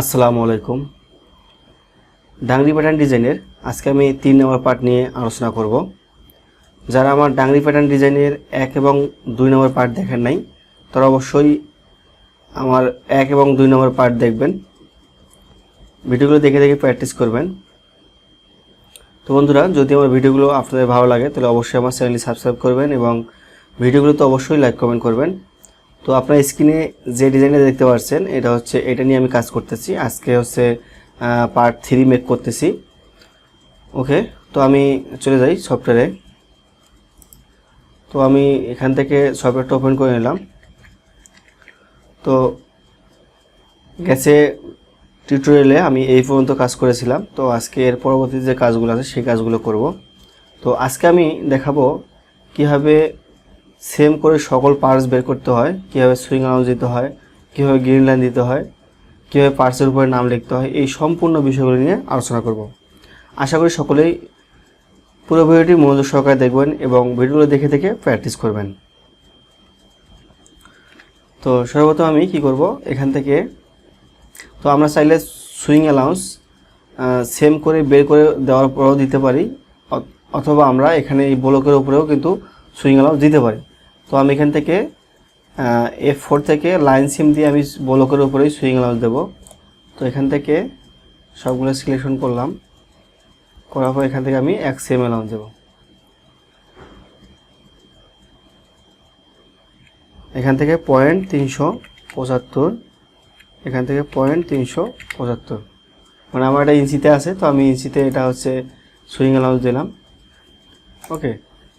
আসসালামু আলাইকুম। Dungaree pattern ডিজাইনের আজকে আমি তিন নম্বর পার্ট নিয়ে আলোচনা করব। যারা আমার ডাংরি প্যাটার্ন ডিজাইনের এক এবং দুই নম্বর পার্ট দেখেন নাই, তারা অবশ্যই আমার এক এবং দুই নম্বর পার্ট দেখবেন। ভিডিওগুলো দেখে দেখে প্র্যাকটিস করবেন। তো বন্ধুরা, যদি আমার ভিডিওগুলো আপনাদের ভালো লাগে, তাহলে অবশ্যই আমার চ্যানেলটি সাবস্ক্রাইব করবেন এবং ভিডিওগুলো তো অবশ্যই লাইক কমেন্ট করবেন। তো আপনার স্ক্রিনে যে ডিজাইনটা দেখতে পাচ্ছেন, এটা হচ্ছে, এটা নিয়ে আমি কাজ করতেছি। আজকে হচ্ছে পার্ট থ্রি মেক করতেছি। ওকে, তো আমি চলে যাই সফটওয়্যারে তো আমি এখান থেকে সফটওয়্যারটা ওপেন করে নিলাম। তো গেছে টিউটোরিয়ালে আমি এই পর্যন্ত কাজ করেছিলাম। তো আজকে এর পরবর্তী যে কাজগুলো আছে, সেই কাজগুলো করব। তো আজকে আমি দেখাবো কীভাবে সেম করে সকল পার্টস বের করতে হয়। কীভাবে সুইং আউট দিতে হয়, কীভাবে গ্রিন লাইন দিতে হয়, কীভাবে পার্টসের উপরে নাম লিখতে হয়, এই সম্পূর্ণ বিষয়গুলো নিয়ে আলোচনা করব। আশা করি সকলেই পুরো ভিডিওটি মনোযোগ সহকারে দেখবেন এবং ভিডিওগুলো দেখে দেখে প্র্যাকটিস করবেন। তো সর্বপ্রথম আমি কি করব? এখান থেকে তো আমরা চাইলে সুইং অ্যালাউন্স সেম করে বের করে দেওয়ার পরেও দিতে পারি অথবা আমরা এখানে এই ব্লকের উপরেও কিন্তু সুইং অ্যালাউন্স দিতে পারি। তো আমি এখান থেকে এফ ফোর থেকে লাইন সিম দিয়ে আমি ব্লকের উপরেই সুইং অ্যালাউন্স দেবো। তো এখান থেকে সবগুলো সিলেকশন করলাম। করার পর এখান থেকে আমি এক সেম অ্যালাউন্স দেবো। এখান থেকে পয়েন্ট তিনশো পঁচাত্তর, এখান থেকে পয়েন্ট তিনশো পঁচাত্তর। মানে আমার এটা ইঞ্চিতে আছে, তো আমি ইঞ্চিতে এটা হচ্ছে সুইং অ্যালাউন্স দিলাম। ওকে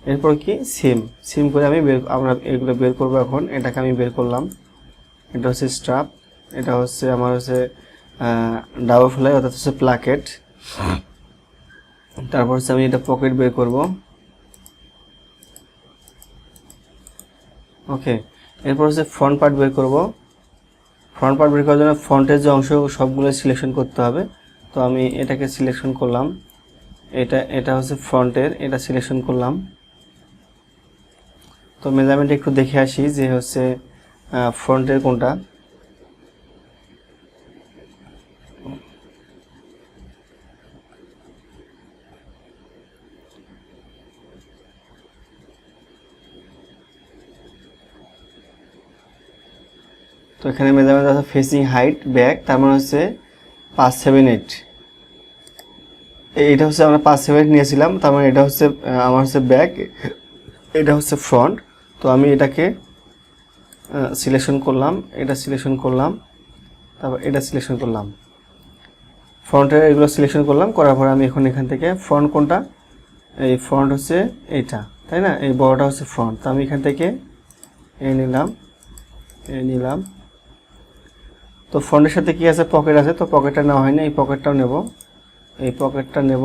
এরপর কি? সিম সিম করে আমি বের আমরা এগুলো বের করব এখন। এটাকে আমি বের করলাম। এটা হচ্ছে স্ট্রাপ এটা হচ্ছে আমার হচ্ছে ডাবল ফ্লাই অর্থাৎ হচ্ছে প্লাকেট তারপর হচ্ছে আমি এটা পকেট বের করব। ওকে এরপর হচ্ছে ফ্রন্ট পার্ট বের করব। ফ্রন্ট পার্ট বের করার জন্য ফ্রন্টের যে অংশ, সবগুলো সিলেকশন করতে হবে। তো আমি এটাকে সিলেকশন করলাম। এটা এটা হচ্ছে ফ্রন্টের এটা সিলেকশন করলাম। তো মেজারমেন্ট একটু দেখে আসি যে হচ্ছে ফ্রন্টের কোনটা। তো এখানে মেজারমেন্ট আছে ফেসিং হাইট ব্যাক তার মানে হচ্ছে পাঁচ সেভেন এইট এইটা হচ্ছে আমরা পাঁচ সেভেন এইট নিয়েছিলাম, তার মানে এটা হচ্ছে আমার হচ্ছে ব্যাক এটা হচ্ছে ফ্রন্ট তো আমি এটাকে সিলেকশন করলাম, এটা সিলেকশন করলাম, তারপর এটা সিলেকশন করলাম। ফ্রন্টের এগুলো সিলেকশন করলাম, করার পরে আমি এখন এখান থেকে ফ্রন্ট কোনটা? এই ফ্রন্ট হচ্ছে এইটা, তাই না? এই বড়টা হচ্ছে ফ্রন্ট তো আমি এখান থেকে এই নিলাম, এ নিলাম। তো ফ্রন্টের সাথে কি আছে? পকেট আছে, তো পকেটটা নেওয়া হয়নি, এই পকেটটাও নেব। এই পকেটটা নেব।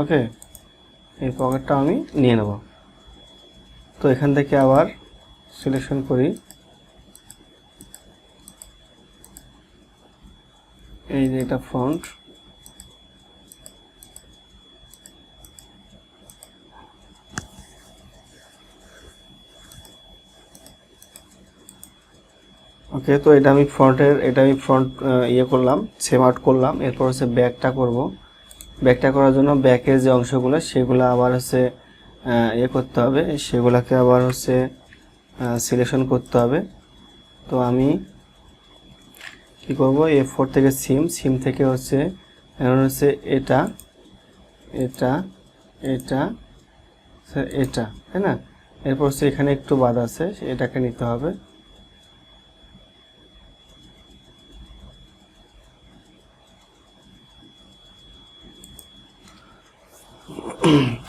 ওকে? এই পকেটটা আমি নিয়ে নেব। তো এখান থেকে আবার সিলেকশন করি। এই যে এটা ফ্রন্ট ওকে, তো এটা আমি ফ্রন্টের এটা আমি ফ্রন্ট ইয়ে করলাম সেম আউট করলাম। এরপর হচ্ছে ব্যাকটা করব। ব্যাকটা করার জন্য ব্যাকের যে অংশগুলো, সেগুলো আবার হচ্ছে আহ, ইয়ে করতে হবে সেগুলোকে আবার হচ্ছে সিলেকশন করতে হবে। তো আমি কি করব এ ফোর থেকে সিম সিম থেকে হচ্ছে এখন হচ্ছে এটা এটা এটা এটা তাই না? এরপর হচ্ছে এখানে একটু বাদ আছে এটাকে নিতে হবে।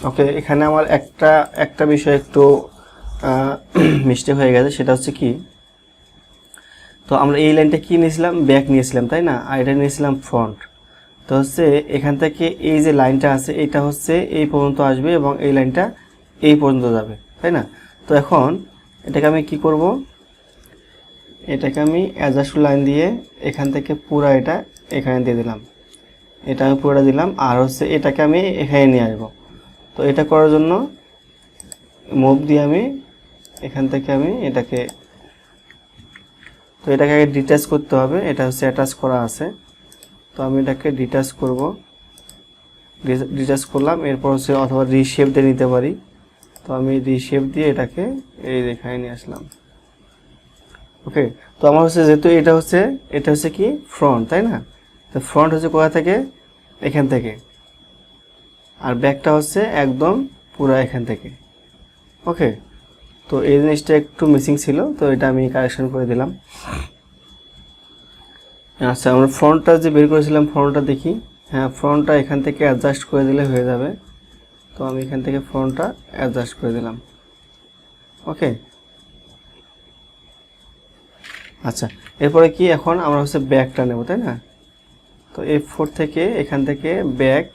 ওকে, এখানে আমার একটা একটা বিষয় একটু মিস্টেক হয়ে গেছে, সেটা হচ্ছে কি? তো আমরা এই লাইনটা কি নিয়েছিলাম? ব্যাক নিয়েছিলাম, তাই না? আর এটা নিয়েছিলাম ফ্রন্ট। তো হচ্ছে এখান থেকে এই যে লাইনটা আছে, এটা হচ্ছে এই পর্যন্ত আসবে এবং এই লাইনটা এই পর্যন্ত যাবে, তাই না? তো এখন এটাকে আমি কি করব? এটাকে আমি অ্যাডজাস্ট লাইন দিয়ে এখান থেকে পুরো এটা এখানে দিয়ে দিলাম। এটা আমি পুরোটা দিলাম। আর হচ্ছে এটাকে আমি এখানে নিয়ে আসব। তো এটা করার জন্য মুভ দিয়ে আমি এখান থেকে আমি এটাকে, তো এটাকে আগে ডিটাচ করতে হবে। এটা হচ্ছে অ্যাটাচ করা আছে। তো আমি এটাকে ডিটাচ করব। ডিটাচ করলাম। এরপর হচ্ছে অথবা রিশেপ দিয়ে নিতে পারি। তো আমি রিশেপ দিয়ে এটাকে এই রেখায় নিয়ে আসলাম। ওকে তো আমার হচ্ছে যেহেতু এটা হচ্ছে এটা হচ্ছে কি? ফ্রন্ট তাই না? তো ফ্রন্ট হচ্ছে কোথা থেকে? এখান থেকে। আর ব্যাকটা হচ্ছে একদম পুরো এখান থেকে। ওকে তো এই জিনিসটা একটু মিসিং ছিল, তো এটা আমি কারেকশন করে দিলাম। আচ্ছা আমরা ফ্রন্টটা যে বের করেছিলাম, ফ্রন্টটা দেখি। হ্যাঁ ফ্রন্টটা এখান থেকে অ্যাডজাস্ট করে দিলে হয়ে যাবে। তো আমি এখান থেকে ফ্রন্টটা অ্যাডজাস্ট করে দিলাম। ওকে আচ্ছা এরপরে কি এখন আমরা হচ্ছে ব্যাগটা নেব, তাই না? তো এফ ফোর থেকে এখান থেকে ব্যাক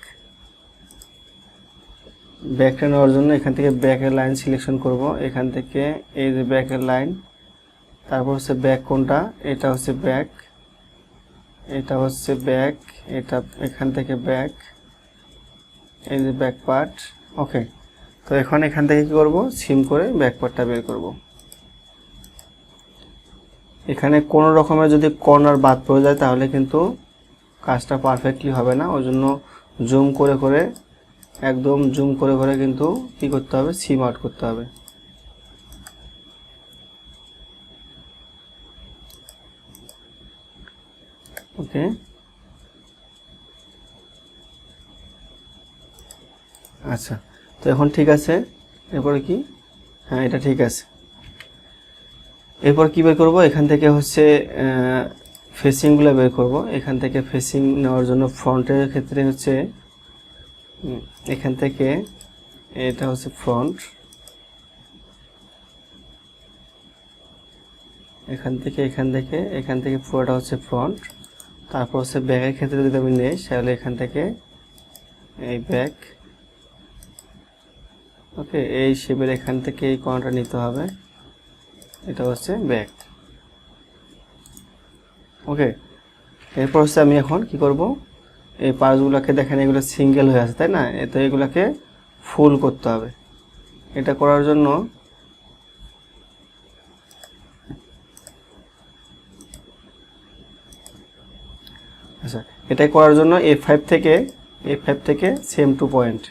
ব্যাকটা নেওয়ার জন্য এখান থেকে ব্যাকের লাইন সিলেকশন করব। এখান থেকে এই যে ব্যাকের লাইন তারপর হচ্ছে ব্যাক কোনটা? এটা হচ্ছে ব্যাক এটা হচ্ছে ব্যাক এটা এখান থেকে ব্যাক এই যে ব্যাক পার্ট ওকে তো এখন এখান থেকে কি করব? সিম করে ব্যাক পার্টটা বের করব। এখানে কোনো রকমের যদি কর্নার বাদ পড়ে যায়, তাহলে কিন্তু কাজটা পারফেক্টলি হবে না ওই জন্য জুম করে করে, একদম জুম করে করে কিন্তু কি করতে হবে? সিম আউট করতে হবে। ওকে আচ্ছা তো এখন ঠিক আছে? এরপরে কি? হ্যাঁ এটা ঠিক আছে। এরপর কী বের করব? এখান থেকে হচ্ছে ফেসিংগুলো বের করব। এখান থেকে ফেসিং নেওয়ার জন্য ফ্রন্টের ক্ষেত্রে হচ্ছে এখান থেকে এটা হচ্ছে ফ্রন্ট এখান থেকে এখান থেকে এখান থেকে পুরোটা হচ্ছে ফ্রন্ট তারপর হচ্ছে ব্যাগের ক্ষেত্রে যদি আমি নেই, তাহলে এখান থেকে এই ব্যাগ ওকে এই শেপের এখান থেকে এই কোণটা নিতে হবে। এটা হচ্ছে ব্যাগ ওকে এরপর হচ্ছে আমি এখন কি করব? এই পার্টসগুলোকে দেখেন, এগুলো সিঙ্গেল হয়ে আছে, তাই না? তো এগুলোকে ফুল করতে হবে। এটা করার জন্য আচ্ছা এটাই করার জন্য এ ফাইভ থেকে এ ফাইভ থেকে সেম টু পয়েন্ট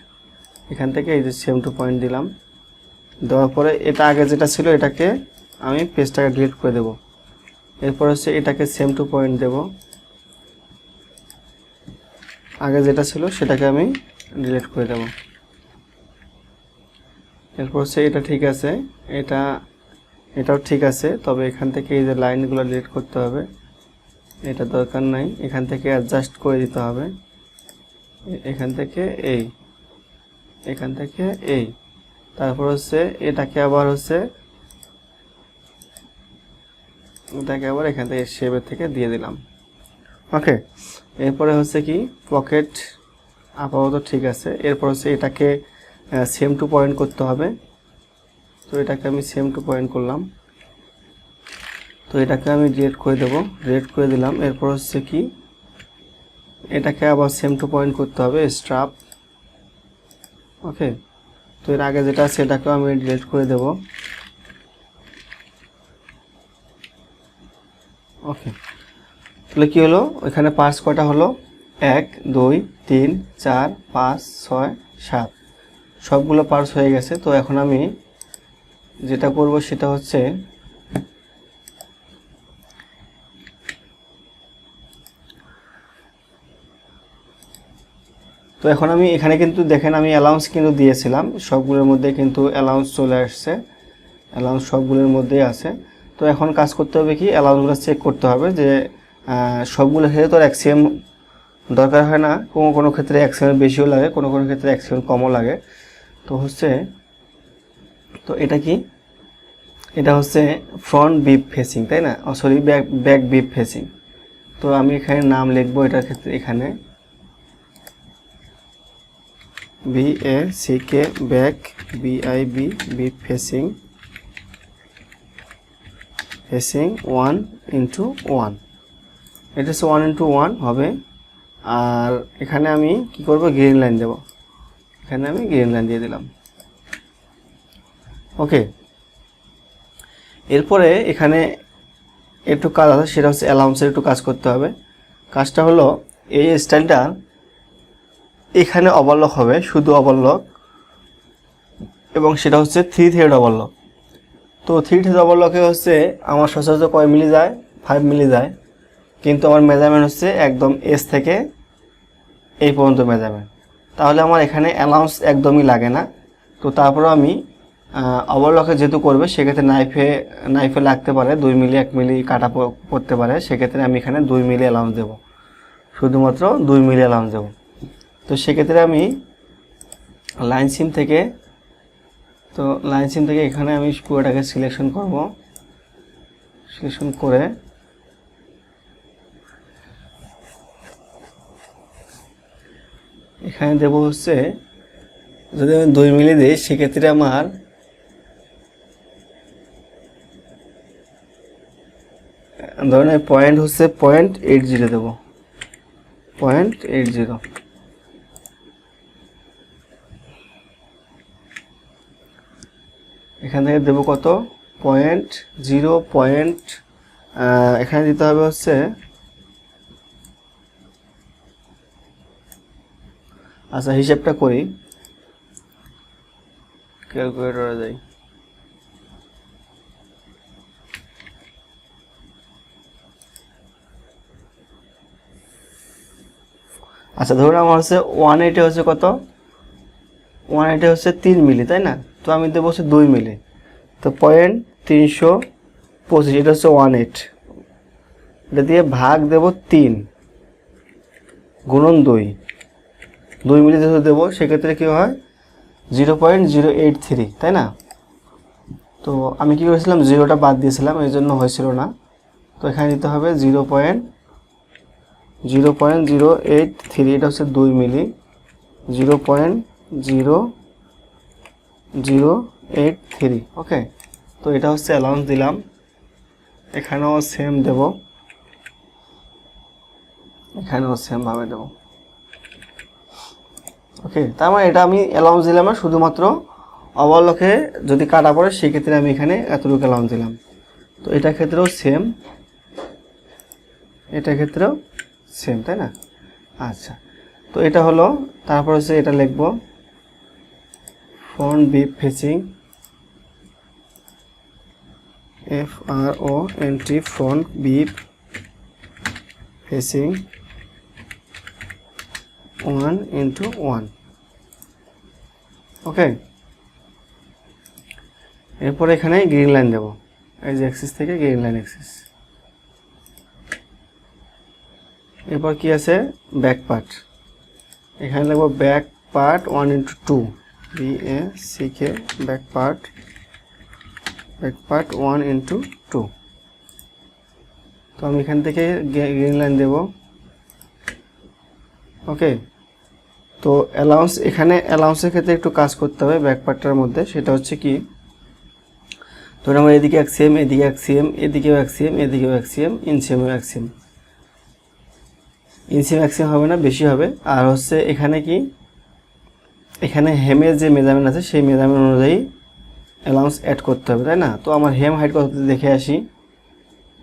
এখান থেকে এই যে সেম টু পয়েন্ট দিলাম। দেওয়ার পরে এটা আগে যেটা ছিল, এটাকে আমি পেজটাকে ডিলিট করে দেব। এরপর হচ্ছে এটাকে সেম টু পয়েন্ট দেব। আগে যেটা ছিল সেটাকে আমি ডিলিট করে দেব। এরপর হচ্ছে এটা ঠিক আছে, এটা, এটাও ঠিক আছে, তবে এখান থেকে এই যে লাইনগুলো ডিলিট করতে হবে, এটা দরকার নাই, এখান থেকে অ্যাডজাস্ট করে দিতে হবে। এখান থেকে এই, এখান থেকে এই, তারপর হচ্ছে এটাকে আবার হচ্ছে এটাকে আবার এখান থেকে শেপের থেকে দিয়ে দিলাম। ওকে এরপরে হচ্ছে কি পকেট আপাতত ঠিক আছে। এরপর হচ্ছে এটাকে সেম টু পয়েন্ট করতে হবে। তো এটাকে আমি সেম টু পয়েন্ট করলাম। তো এটাকে আমি ডিলেট করে দেবো। ডিলেট করে দিলাম। এরপর হচ্ছে কি, এটাকে আবার সেম টু পয়েন্ট করতে হবে স্ট্রাপ ওকে তো এর আগে যেটা আছে, এটাকেও আমি ডিলিট করে দেব। ওকে তাহলে কী হলো? এখানে পাঁচ কয়টা হলো? এক, দুই, তিন, চার, পাঁচ, ছয়, সাত। সবগুলো পার্স হয়ে গেছে। তো এখন আমি যেটা করব সেটা হচ্ছে তো এখন আমি এখানে কিন্তু দেখেন আমি অ্যালাউন্স কিন্তু দিয়েছিলাম। সবগুলোর মধ্যে কিন্তু অ্যালাউন্স চলে আসছে। অ্যালাউন্স সবগুলোর মধ্যেই আছে। তো এখন কাজ করতে হবে কি অ্যালাউন্সগুলো চেক করতে হবে যে সবগুলো ক্ষেত্রে তো আর এক্সিএম দরকার হয় না। কোনো কোনো ক্ষেত্রে এক্সিএম বেশিও লাগে, কোনো কোনো ক্ষেত্রে এক্সিএম কমও লাগে। তো হচ্ছে, তো এটা কি? এটা হচ্ছে ফ্রন্ট বিপ ফেসিং তাই না? Sorry back back beam facing তো আমি এখানে নাম লিখব এটার ক্ষেত্রে এখানে। B A C K back B I B B facing facing one into one এটা হচ্ছে ওয়ান ইন্টু ওয়ান হবে। আর এখানে আমি কি করব? গ্রিন লাইন দেব। এখানে আমি গ্রিন লাইন দিয়ে দিলাম। ওকে এরপরে এখানে একটু কাজ আছে, সেটা হচ্ছে অ্যালাউন্সের একটু কাজ করতে হবে। কাজটা হলো, এই স্টাইলটা এখানে অবলক হবে, শুধু অবলক এবং সেটা হচ্ছে থ্রি থ্রেড অবলক তো থ্রি থ্রেড লকে হচ্ছে আমার সচরাচর কয় মিলি যায়? ফাইভ মিলি যায়। কিন্তু আমার মেজারমেন্ট হচ্ছে একদম এস থেকে এই পর্যন্ত মেজারমেন্ট তাহলে আমার এখানে অ্যালাউন্স একদমই লাগে না। তো তারপরেও আমি অবলকে যেহেতু করবে, সেক্ষেত্রে নাইফে নাইফে লাগতে পারে, দুই মিলি, এক মিলি কাটা পড়তে পারে। সেক্ষেত্রে আমি এখানে দুই মিলি অ্যালাউন্স দেবো। শুধুমাত্র দুই মিলি অ্যালাউন্স দেবো। তো সেক্ষেত্রে আমি লাইন সিম থেকে তো লাইন সিম থেকে এখানে আমি পুরোটাকে সিলেকশন করব। সিলেকশন করে এখানে দেব হচ্ছে, যদি আমি দুই মিলি দিই, সেক্ষেত্রে আমার ধরেন পয়েন্ট হচ্ছে পয়েন্ট এইট জিরো দেবো। পয়েন্ট এইট জিরো এখান থেকে দেবো কত? পয়েন্ট জিরো পয়েন্ট এখানে দিতে হবে হচ্ছে আচ্ছা হিসেবটা করি। ক্যালকুলেটরে যাই আচ্ছা ধরুন আমার হচ্ছে ওয়ান এইটে হচ্ছে কত? ওয়ান এইটে হচ্ছে তিন মিলি, তাই না? আমি দেবো হচ্ছে দুই মিলি। তো পয়েন্ট তিনশো পঁচিশ, এটা হচ্ছে ওয়ান এইট এটা দিয়ে ভাগ দেব তিন, গুণন দুই। দুই মিলি যেহেতু দেবো, সেক্ষেত্রে কী হয়? Zero point zero eight three তাই না? তো আমি কী করেছিলাম? জিরোটা বাদ দিয়েছিলাম, এই জন্য হয়েছিল না। তো এখানে দিতে হবে zero point zero point zero eight three এটা হচ্ছে দুই milli. Zero point zero zero eight three. Okay, তো এটা হচ্ছে অ্যালাউন্স দিলাম। এখানেও সেম দেব। এখানেও সেমভাবে দেব। ওকে, তার মানে এটা আমি অ্যালাউন্স দিলাম শুধুমাত্র অবলকে যদি কাটা পড়ে, সেক্ষেত্রে আমি এখানে এতটুকু অ্যালাউন্স দিলাম। তো এটা ক্ষেত্রেও সেম এটা ক্ষেত্রেও সেম তাই না? আচ্ছা তো এটা হলো, তারপর হচ্ছে এটা লিখব। Front beam facing F R O N T front beam facing one into one okay এরপর এখানে গ্রিন লাইন দেবো। এই যে অ্যাক্সিস থেকে গ্রিন লাইন অ্যাক্সিস এরপর কি আছে? ব্যাক পার্ট এখানে লিখব back part one into two C K back part back part one into two তো আমি এখান থেকে গ্রিন লাইন দেব। ওকে তো অ্যালাউন্স এখানে অ্যালাউন্সের ক্ষেত্রে একটু কাজ করতে হবে ব্যাক পার্টটার মধ্যে। সেটা হচ্ছে কি? ধরুন আমার এদিকে এক সিএম এদিকে এক সিএম এদিকেও এক সিএম এদিকেও এক সিএম ইনসিএমও এক সিএম ইঞ্চি ম্যাক্সিমাম হবে না, বেশি হবে। আর হচ্ছে এখানে কি? এখানে হেমের যে মেজারমেন্ট আছে, সেই মেজারমেন্ট অনুযায়ী অ্যালাউন্স অ্যাড করতে হবে, তাই না? তো আমার হেম হাইট কত দেখে আসি।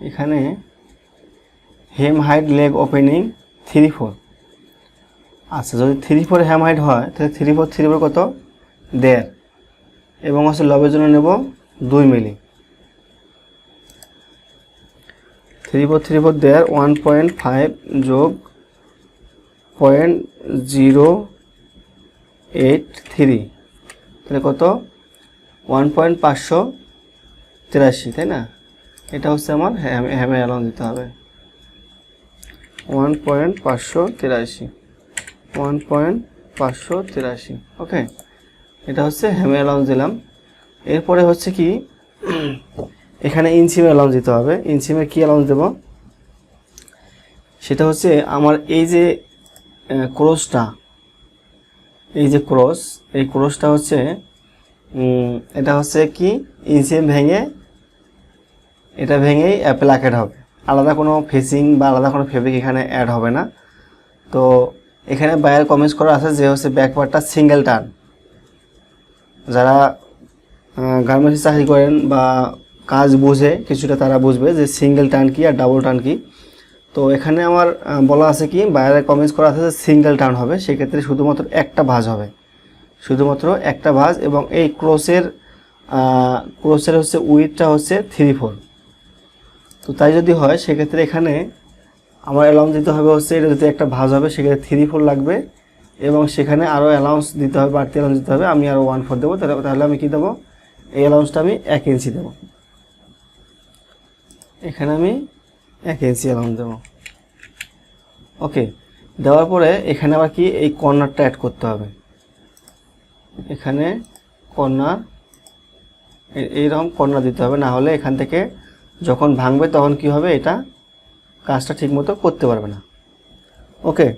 এখানে hem height leg opening three four আচ্ছা যদি থ্রি ফোর হেম হাইট হয়, তাহলে থ্রি ফোর থ্রি ফোর কত? দেড়। এবং হচ্ছে লবের জন্য নেব দুই মিলি। থ্রি ফোর থ্রি ফোর দেড় ওয়ান পয়েন্ট ফাইভ যোগ পয়েন্ট জিরো এইট থ্রি তাহলে কত? ওয়ান পয়েন্ট পাঁচশো তিরাশি তাই না? এটা হচ্ছে আমার হ্যামে অ্যালাউন্স দিতে হবে। ওয়ান পয়েন্ট পাঁচশো তিরাশি ওয়ান পয়েন্ট পাঁচশো তিরাশি ওকে এটা হচ্ছে হ্যামে অ্যালাউন্স দিলাম। এরপরে হচ্ছে কি? এখানে ইনসিমে অ্যালাউন্স দিতে হবে। ইনসিমে কী অ্যালাউন্স দেবো? সেটা হচ্ছে আমার এই যে ক্রসটা এই যে ক্রস, এই ক্রসটা হচ্ছে এটা হচ্ছে কি? ইনসিএম ভেঙে, এটা ভেঙেই প্লাকেট হবে। আলাদা কোনো ফেসিং বা আলাদা কোনো ফেব্রিক এখানে অ্যাড হবে না। তো এখানে বাইরের কমেন্টস করা আছে যে হচ্ছে ব্যাকপার্টটা সিঙ্গেল টার্ন যারা গার্মেন্টসে চাকরি করেন বা কাজ বুঝে, কিছুটা তারা বুঝবে যে সিঙ্গেল টার্ন কি আর ডাবল টার্ন কি। তো এখানে আমার বলা আছে কি, বাইরে কমেন্টস করা আছে সিঙ্গেল টার্ন হবে, সেক্ষেত্রে শুধুমাত্র একটা ভাঁজ হবে। শুধুমাত্র একটা ভাঁজ এবং এই ক্রোসের ক্রোসের হচ্ছে উইথটা হচ্ছে থ্রি ফোর তো তাই যদি হয়, সেক্ষেত্রে এখানে আমার অ্যালাউন্স দিতে হবে হচ্ছে, এটা যদি একটা ভাঁজ হবে, সেক্ষেত্রে থ্রি ফোর লাগবে এবং সেখানে আরও অ্যালাউন্স দিতে হবে, বাড়তি অ্যালাউন্স দিতে হবে। আমি আরও ওয়ান ফোর দেবো, তাহলে আমি কী দেবো? এই অ্যালাউন্সটা আমি এক ইঞ্চি দেবো। এখানে আমি এক ইঞ্চি অ্যালাউন্স দেবো ওকে দেওয়ার পরে এখানে আবার কি এই কর্নারটা অ্যাড করতে হবে। এখানে কর্নার এইরকম কর্নার দিতে হবে, না হলে এখান থেকে যখন ভাঙবে তখন কি হবে, এটা কাজটা ঠিকমতো করতে পারবে না। ওকে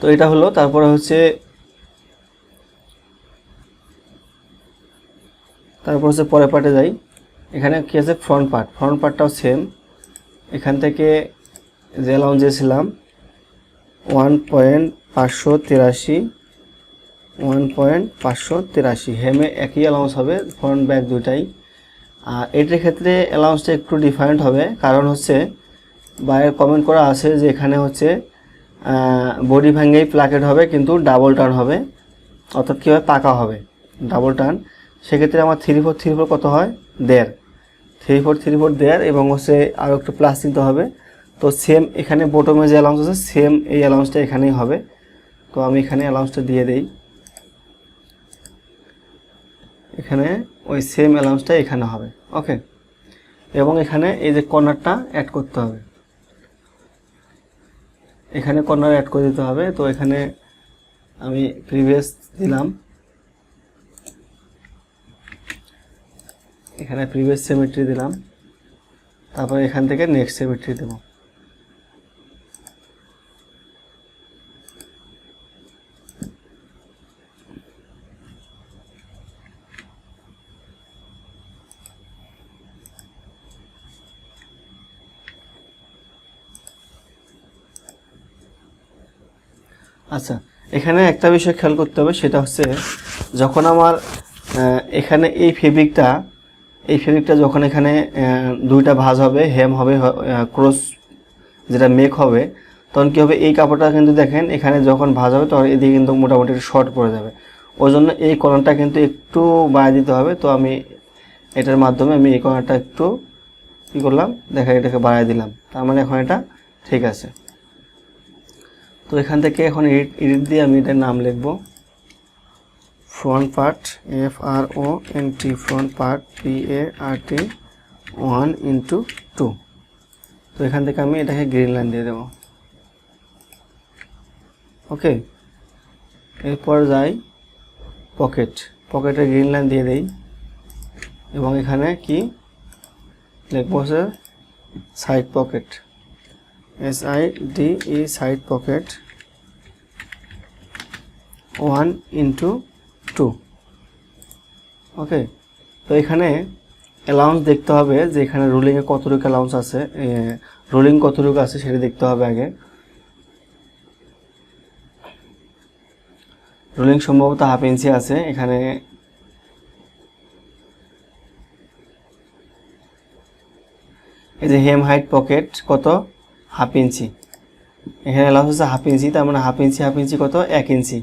তো এটা হলো, তারপরে হচ্ছে তারপর হচ্ছে পরের পার্টে যাই। এখানে কী আছে? ফ্রন্ট পার্ট ফ্রন্ট পার্টটাও সেম এখান থেকে যে অ্যালাউন্স দিয়েছিলাম ওয়ান পয়েন্ট পাঁচশো তিরাশি ওয়ান পয়েন্ট পাঁচশো তিরাশি হেমে একই অ্যালাউন্স হবে ফ্রন্ট ব্যাক দুটাই আর এটার ক্ষেত্রে অ্যালাউন্সটা একটু ডিফারেন্ট হবে, কারণ হচ্ছে বাইরে কমেন্ট করা আছে যে এখানে হচ্ছে বডি ভ্যাঙ্গেই প্লাকেট হবে, কিন্তু ডাবল টার্ন হবে। অর্থাৎ কীভাবে পাকা হবে। ডাবল টার্ন সেক্ষেত্রে আমার থ্রি ফোর থ্রি ফোর কত হয়? দেড় থ্রি ফোর থ্রি ফোর দেড় এবং হচ্ছে আরও একটু প্লাস দিতে হবে। তো সেম এখানে বোটমে যে অ্যালাউন্স আছে সেম এই অ্যালাউন্সটা এখানেই হবে। তো আমি এখানে অ্যালাউন্সটা দিয়ে দেই। এখানে ওই সেম অ্যালাউন্সটা এখানে হবে। ওকে এবং এখানে এই যে কর্নারটা অ্যাড করতে হবে। এখানে কর্নার অ্যাড করে দিতে হবে। তো এখানে আমি প্রিভিয়াস দিলাম। এখানে প্রিভিয়াস সেমিট্রি দিলাম। তারপর এখান থেকে নেক্সট সেমিট্রি দেব। আচ্ছা এখানে একটা বিষয় খেয়াল করতে হবে, সেটা হচ্ছে যখন আমার এখানে এই ফেব্রিকটা এই ফেব্রিকটা যখন এখানে দুইটা ভাঁজ হবে হেম হবে ক্রস যেটা মেক হবে, তখন কী হবে? এই কাপড়টা কিন্তু দেখেন, এখানে যখন ভাঁজ হবে, তখন এদিকে কিন্তু মোটামুটি শর্ট পড়ে যাবে। ওই জন্য এই কর্নারটা কিন্তু একটু বাড়িয়ে দিতে হবে। তো আমি এটার মাধ্যমে আমি এই কর্নারটা একটু কী করলাম, দেখা এটাকে বাড়িয়ে দিলাম। তার মানে এখন এটা ঠিক আছে। তো এখান থেকে এখন এডিট দিয়ে আমি এটার নাম লিখব। Front part F R O N T front part P A R T one into two তো এখান থেকে আমি এটাকে গ্রিন লাইন দিয়ে দেবো। ওকে এরপর যাই পকেট পকেটে গ্রিন লাইন দিয়ে দেই। এবং এখানে কি? লিখব হচ্ছে side pocket S I D E side pocket one into two okay তো এখানে অ্যালাউন্স দেখতে হবে যে এখানে রুলিংয়ে কতটুকু অ্যালাউন্স আছে রুলিং কতটুকু আছে সেটা দেখতে হবে আগে। রুলিং সম্ভবত হাফ ইঞ্চি আছে, এখানে এই যে হেম হাইট পকেট কত? হাফ ইঞ্চি এখানে অ্যালাউন্স হচ্ছে হাফ ইঞ্চি তার মানে হাফ ইঞ্চি হাফ ইঞ্চি কত? এক ইঞ্চি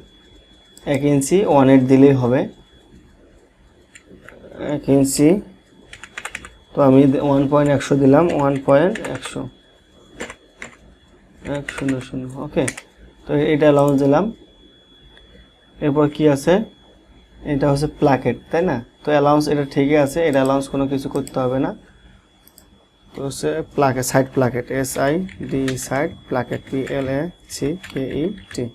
এক ইঞ্চি ওয়ান এইট দিলেই হবে। এক ইঞ্চি, তো আমি ওয়ান পয়েন্ট একশো দিলাম ওয়ান পয়েন্ট একশো। এক শূন্য শূন্য ওকে তো এটা অ্যালাউন্স দিলাম। এরপর কি আছে? এটা হচ্ছে প্লাকেট তাই না? তো অ্যালাউন্স এটা ঠিকই আছে, এটা অ্যালাউন্স কোনো কিছু করতে হবে না। তো হচ্ছে placket side placket S I D side placket P L A C K E T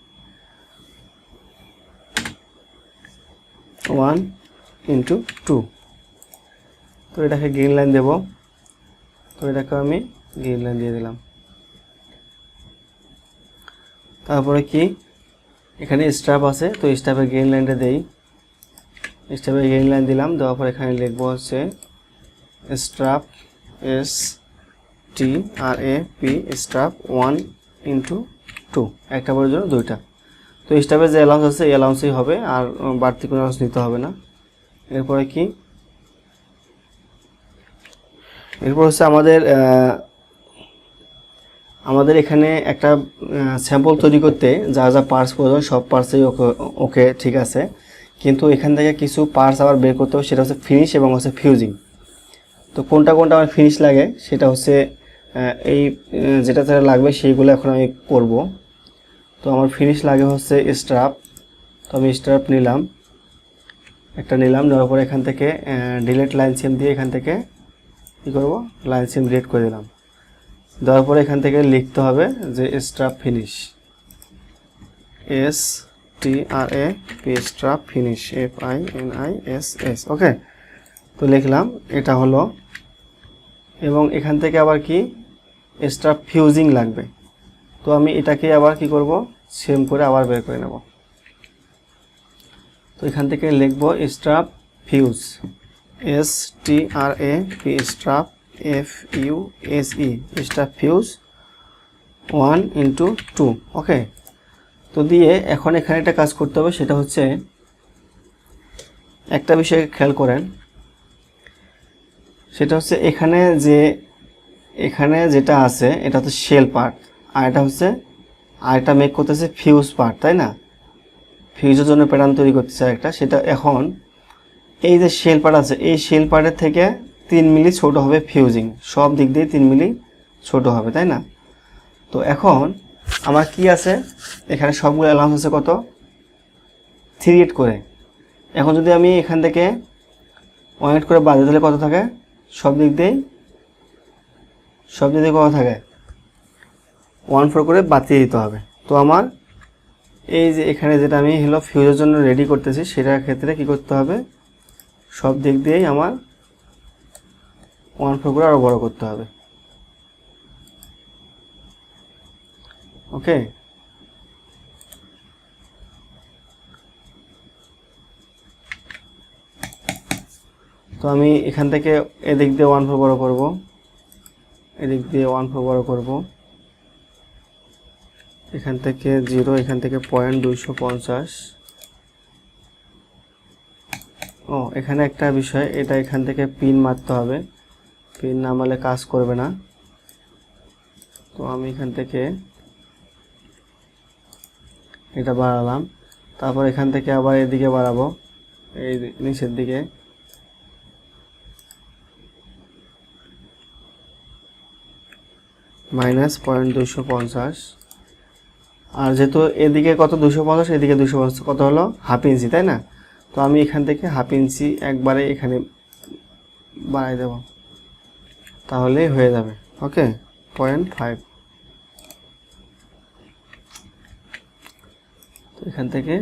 one into two. তো এটাকে গ্রিন লাইন দেব। তো এটাকে আমি গ্রিন লাইন দিয়ে দিলাম। তারপরে কি? এখানে স্টাফ আছে, তো স্টাফের গ্রিন লাইনটা দেই। স্টাফে গ্রিন লাইন দিলাম, দেওয়ার পর এখানে লিখব হচ্ছে strap S T R A P strap one into two একটা বোর্ডের জন্য দুইটা। তো স্টাফের যে অ্যালাউন্স আছে, এই অ্যালাউন্সই হবে, আর বাড়তি কোনো অ্যালাউন্স নিতে হবে না। এরপরে কি? এরপর হচ্ছে আমাদের আমাদের এখানে একটা স্যাম্পল তৈরি করতে যা যা পার্টস প্রয়োজন, সব পার্টসই ওকে ওকে, ঠিক আছে। কিন্তু এখান থেকে কিছু পার্টস আবার বের করতে হবে, সেটা হচ্ছে ফিনিশ এবং হচ্ছে ফিউজিং তো কোনটা কোনটা আমার ফিনিশ লাগে, সেটা হচ্ছে এই যেটা যেটা লাগবে, সেইগুলো এখন আমি করব। তো আমার ফিনিশ লাগে হচ্ছে স্ট্রাপ তো আমি স্ট্রাপ নিলাম। একটা নিলাম, নেওয়ার পর এখান থেকে ডিলেট লাইন সিম দিয়ে এখান থেকে কী করব? লাইন সিম ডিলেট করে দিলাম। দেওয়ার পরে এখান থেকে লিখতে হবে যে strap finish S T R A P strap finish F I N I S S okay তো লিখলাম, এটা হলো। এবং এখান থেকে আবার কি? স্ট্রাপ ফিউজিং লাগবে। তো আমি এটাকে আবার কি করব? সেম করে আবার বের করে নেব। তো এখান থেকে লিখব strap fuse S T R A P strap F U S E strap fuse one into two okay তো দিয়ে এখন এখানে একটা কাজ করতে হবে, সেটা হচ্ছে একটা বিষয় খেয়াল করেন। সেটা হচ্ছে এখানে যে, এখানে যেটা আছে, এটা হচ্ছে শেল পার্ট আর এটা হচ্ছে, আর এটা মেক করতেছে ফিউজ পার্ট তাই না? ফিউজের জন্য প্যাটার্ন তৈরি করতেছে একটা সেটা এখন এই যে শেল পার্ট আছে, এই শেল পার্টের থেকে তিন মিলি ছোট হবে ফিউজিং সব দিক দিয়ে তিন মিলি ছোট হবে, তাই না? তো এখন আমার কি আছে? এখানে সবগুলো অ্যালাউন্স আছে কত? থ্রি এইট করে। এখন যদি আমি এখান থেকে ওয়ান এইট করে বাজে তাহলে কত থাকে? সব দিক দিয়েই সব দিক দিয়ে কত থাকে? ওয়ান ফোর করে বাতিয়ে দিতে হবে। তো আমার এই যে এখানে যেটা আমি হলো ফিউজের জন্য রেডি করতেছি, সেটার ক্ষেত্রে কি করতে হবে? সব দিক দিয়েই আমার ওয়ান ফোর করে আরও বড় করতে হবে। ওকে তো আমি এখান থেকে এদিক দিয়ে ওয়ান ফোর বড় করব। এদিক দিয়ে ওয়ান ফোর বড় করব। এখান থেকে জিরো, এখান থেকে পয়েন্ট দুইশো পঞ্চাশ। ও, এখানে একটা বিষয়, এটা এখান থেকে পিন মারতে হবে। পিন না মারলে কাজ করবে না। তো আমি এখান থেকে এটা বাড়ালাম। তারপর এখান থেকে আবার এদিকে বাড়াবো, এই নিচের দিকে। মাইনাস পয়েন্ট দুশো পঞ্চাশ। আর যেহেতু এদিকে কত দুশো পঞ্চাশ, এদিকে দুশো পঞ্চাশ, কত হলো? হাফ ইঞ্চি, তাই না? তো আমি এখান থেকে হাফ ইঞ্চি একবারে এখানে বাড়াই দেব। তাহলেই হয়ে যাবে, ওকে? Point five. এখান থেকে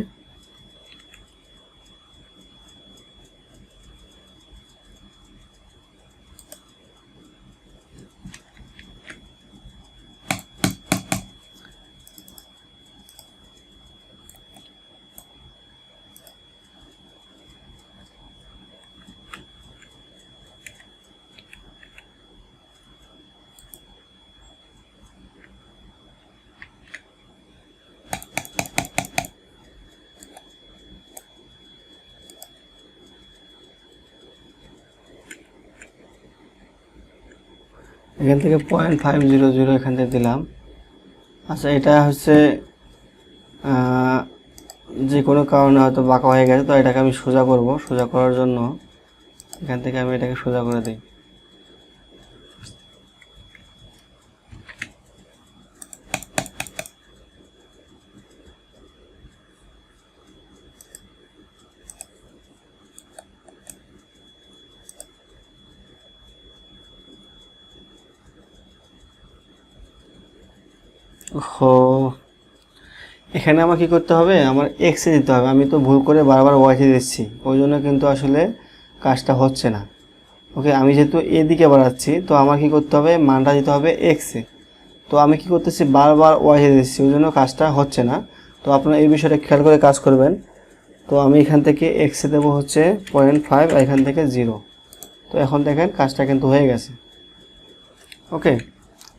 এখান থেকে পয়েন্ট ফাইভ জিরো জিরো এখান থেকে দিলাম। আচ্ছা এটা হচ্ছে যে কোনো কারণে হয়তো বাঁকা হয়ে গেছে, তো এটাকে আমি সোজা করব। সোজা করার জন্য এখান থেকে আমি এটাকে সোজা করে দিই। হো। এখানে আমার কি করতে হবে? আমার এক্সে দিতে হবে। আমি তো ভুল করে বারবার ওয়াইতে দিচ্ছি। ওই জন্য কিন্তু আসলে কাজটা হচ্ছে না। ওকে আমি যেহেতু এদিকে বাড়াচ্ছি, তো আমার কি করতে হবে? মানটা দিতে হবে এক্সে তো আমি কি করতেছি? বারবার ওয়াইতে দিচ্ছি। ওই জন্য কাজটা হচ্ছে না। তো আপনারা এই বিষয়টা খেয়াল করে কাজ করবেন। তো আমি এখান থেকে এক্সে দেবো হচ্ছে পয়েন্ট ফাইভ এখান থেকে জিরো তো এখন দেখেন কাজটা কিন্তু হয়ে গেছে। ওকে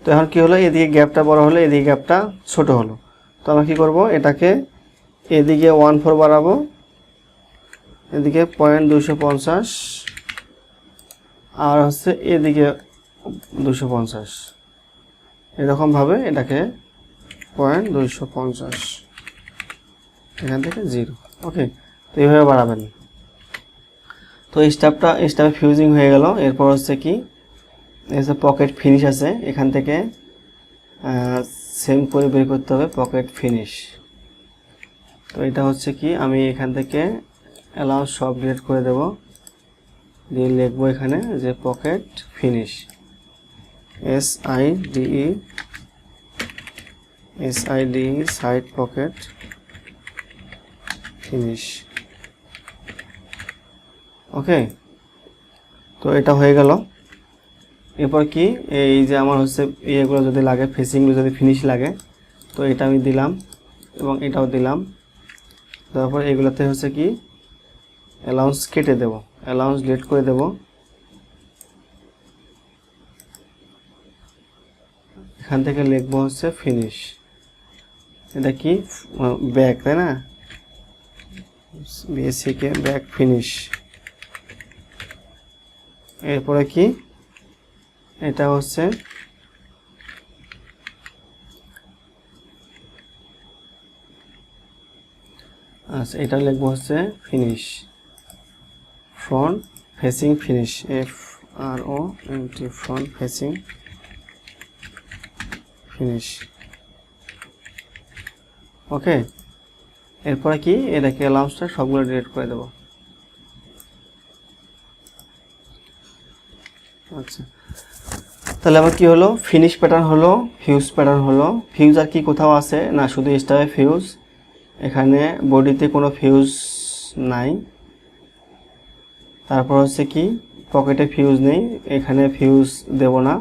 তো এখন কি হলো? এদিকে গ্যাপটা বড় হলো, এদিকে গ্যাপটা ছোট হলো। তো আমরা কী করব? এটাকে এদিকে ওয়ান ফোর বাড়াবো। এদিকে পয়েন্ট দুশো পঞ্চাশ। আর হচ্ছে এদিকে দুশো পঞ্চাশ। এরকমভাবে এটাকে পয়েন্ট দুইশো পঞ্চাশ। এখান থেকে জিরো। ওকে, তো এইভাবে বাড়াবেন। তো স্টাফটা, স্টাফে ফিউজিং হয়ে গেল। এরপর হচ্ছে কি? এসে পকেট ফিনিশ আছে, এখান থেকে সেম করে বের করতে হবে পকেট ফিনিশ তো এটা হচ্ছে কি, আমি এখান থেকে অ্যালাউন্স সব ডিলিট করে দেব। দিয়ে লিখব এখানে যে pocket finish S I D E S I D E side pocket finish okay তো এটা হয়ে গেল। এরপর কি, এই যে আমার হচ্ছে ইয়েগুলো যদি লাগে ফেসিংগুলো যদি ফিনিশ লাগে, তো এটা আমি দিলাম এবং এটাও দিলাম। তারপর এগুলোতে হচ্ছে কি অ্যালাউন্স কেটে দেব অ্যালাউন্স ডিলিট করে দেব। এখান থেকে লিখব হচ্ছে ফিনিশ এটা কি ব্যাক তাই না? বিএসসিকে ব্যাক ফিনিশ এরপরে কি এটা হচ্ছে আচ্ছা এটা লিখব হচ্ছে finish front facing finish F R O N T front facing finish okay এরপরে কি? এটাকে অ্যালাউন্সটা সবগুলো ডিলিট করে দেবো। আচ্ছা। তাহলে আবার কি হলো? ফিনিশ প্যাটার্ন হলো ফিউজ প্যাটার্ন হলো। ফিউজ আর কি কোথাও আছে? না, শুধু স্টাফে ফিউজ এখানে বডিতে কোনো ফিউজ নাই। তারপর হচ্ছে কি? পকেটে ফিউজ নেই। এখানে ফিউজ দেব না।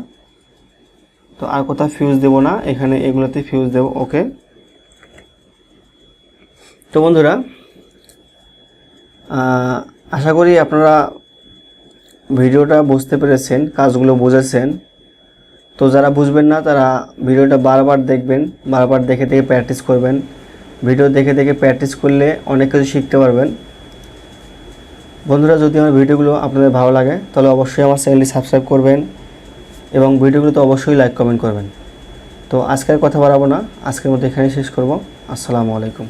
তো আর কোথাও ফিউজ দেব না। এখানে এগুলোতে ফিউজ দেব ওকে তো বন্ধুরা আশা করি আপনারা ভিডিওটা বুঝতে পেরেছেন, কাজগুলো বুঝেছেন। তো যারা বুঝবেন না, তারা ভিডিওটা বারবার দেখবেন, বারবার দেখে দেখে প্র্যাকটিস করবেন। ভিডিও দেখে দেখে প্র্যাকটিস করলে অনেক কিছু শিখতে পারবেন। বন্ধুরা, যদি আমার ভিডিওগুলো আপনাদের ভালো লাগে, তাহলে অবশ্যই আমার চ্যানেলটি সাবস্ক্রাইব করবেন এবং ভিডিওগুলো তো অবশ্যই লাইক কমেন্ট করবেন। তো আজকের কথা বাড়াবো না, আজকের মতো এখানেই শেষ করব। আসসালামু আলাইকুম।